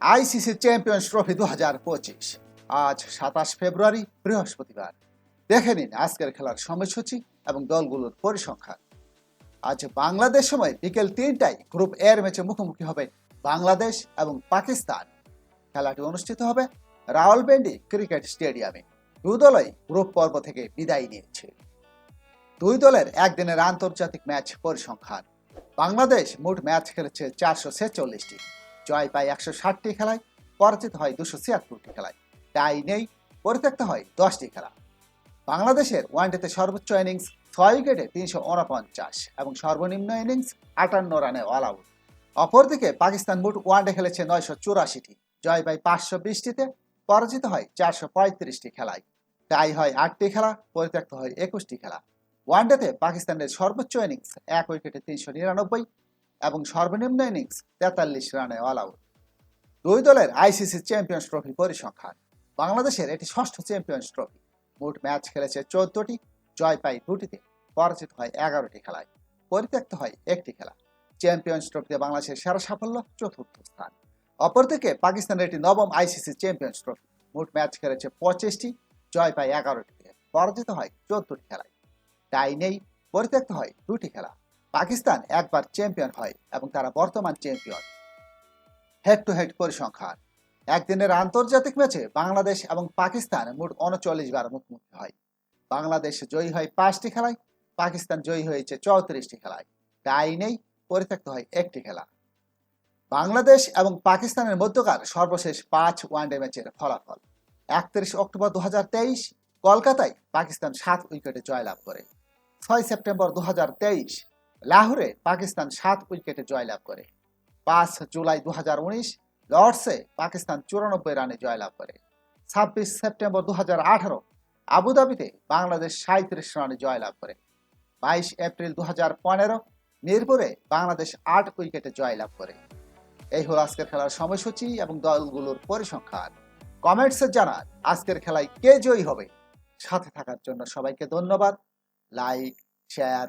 ICC champions trophy দু হাজার পঁচিশ। আজ সাতাশ ফেব্রুয়ারি, বৃহস্পতিবার। দেখে নিন আজকের খেলার সময়সূচি এবং দলগুলোর পরিসংখ্যান। আজ বাংলাদেশ সময় বিকেল তিনটায় গ্রুপ এর ম্যাচে মুখোমুখি হবে বাংলাদেশ এবং পাকিস্তান। খেলাটি অনুষ্ঠিত হবে রাওয়ালপিন্ডি ক্রিকেট স্টেডিয়ামে। দু দলই গ্রুপ পর্ব থেকে বিদায় নিয়েছে। দুই দলের একদিনের আন্তর্জাতিক ম্যাচ পরিসংখ্যান। বাংলাদেশ মোট ম্যাচ খেলেছে চারশো ছেচল্লিশটি। জয় পায় একশো ষাটটি খেলায়, পরাজিত হয় দুশো ছিয়াত্তরটি খেলায়। টাই নেই, পরিত্যক্ত হয় দশটি খেলা। বাংলাদেশের ওয়ানডেতে সর্বোচ্চ ইনিংস ছয় উইকেটে তিনশো উনপঞ্চাশ এবং সর্বনিম্ন ইনিংস আটান্ন রানে অল আউট অপরদিকে পাকিস্তান মোট ওয়ানডে খেলেছে নয়শো চুরাশিটি, জয় পায় পাঁচশো বিশটিতে, পরাজিত হয় চারশো পঁয়ত্রিশটি খেলায়। টাই হয় আটটি খেলা, পরিত্যক্ত হয় একুশটি খেলা। ওয়ানডেতে পাকিস্তানের সর্বোচ্চ ইনিংস এক উইকেটে তিনশো নিরানব্বই এবং সর্বনিম্ন ইনিংস তেতাল্লিশ রানে অল আউট দুই দলের আইসিসি চ্যাম্পিয়ন্স ট্রফি পরিসংখ্যান। বাংলাদেশের এটি ষষ্ঠ চ্যাম্পিয়ন্স ট্রফি। মোট ম্যাচ খেলেছে চোদ্দটি, জয় পায় দুটিতে, পরাজিত হয় এগারোটি খেলায়। পরিত্যক্ত হয় একটি খেলা। চ্যাম্পিয়ন্স ট্রফিতে বাংলাদেশের সেরা সাফল্য চতুর্থ স্থান। অপরদিকে পাকিস্তানের এটি নবম আইসিসি চ্যাম্পিয়ন্স ট্রফি। মোট ম্যাচ খেলেছে পঁচিশটি, জয় পায় এগারোটিতে, পরাজিত হয় চোদ্দটি খেলায়। টাই নেই, পরিত্যক্ত হয় দুটি খেলা। পাকিস্তান একবার চ্যাম্পিয়ন হয় এবং তারা বর্তমান চ্যাম্পিয়ন। হেড টু হেড পরিসংখ্যান। একদিনের আন্তর্জাতিক ম্যাচে বাংলাদেশ এবং পাকিস্তান মোট উনচল্লিশ বার মুখোমুখি হয়। বাংলাদেশ জয়ী হয় পাঁচটি খেলায়, পাকিস্তান জয়ী হয়েছে চৌত্রিশটি খেলায়। টাই নেই, পরিত্যক্ত হয় একটি খেলা। বাংলাদেশ এবং পাকিস্তানের মধ্যকার সর্বশেষ পাঁচ ওয়ানডে ম্যাচের ফলাফল। একত্রিশ অক্টোবর দু হাজার তেইশ, কলকাতায় পাকিস্তান সাত উইকেটে জয়লাভ করে। ছয় সেপ্টেম্বর দু হাজার তেইশ লাহোরে পাকিস্তান সাত উইকেটে জয়লাভ করে। পাঁচ জুলাই দুহাজার উনিশ লর্ডসে পাকিস্তান চুরানব্বই রানে জয়লাভ করে। ছাব্বিশ সেপ্টেম্বর দু হাজার আঠারো আবুধাবিতে বাংলাদেশ সাঁত্রিশ রানে জয়লাভ করে। বাইশ এপ্রিল দু হাজার পনেরো মিরপুরে বাংলাদেশ আট উইকেটে জয়লাভ করে। এই হলো আজকের খেলার সময়সূচি এবং দলগুলোর পরিসংখ্যান। কমেন্টসে জানান আজকের খেলায় কে জয়ী হবে। সাথে থাকার জন্য সবাইকে ধন্যবাদ। Like, share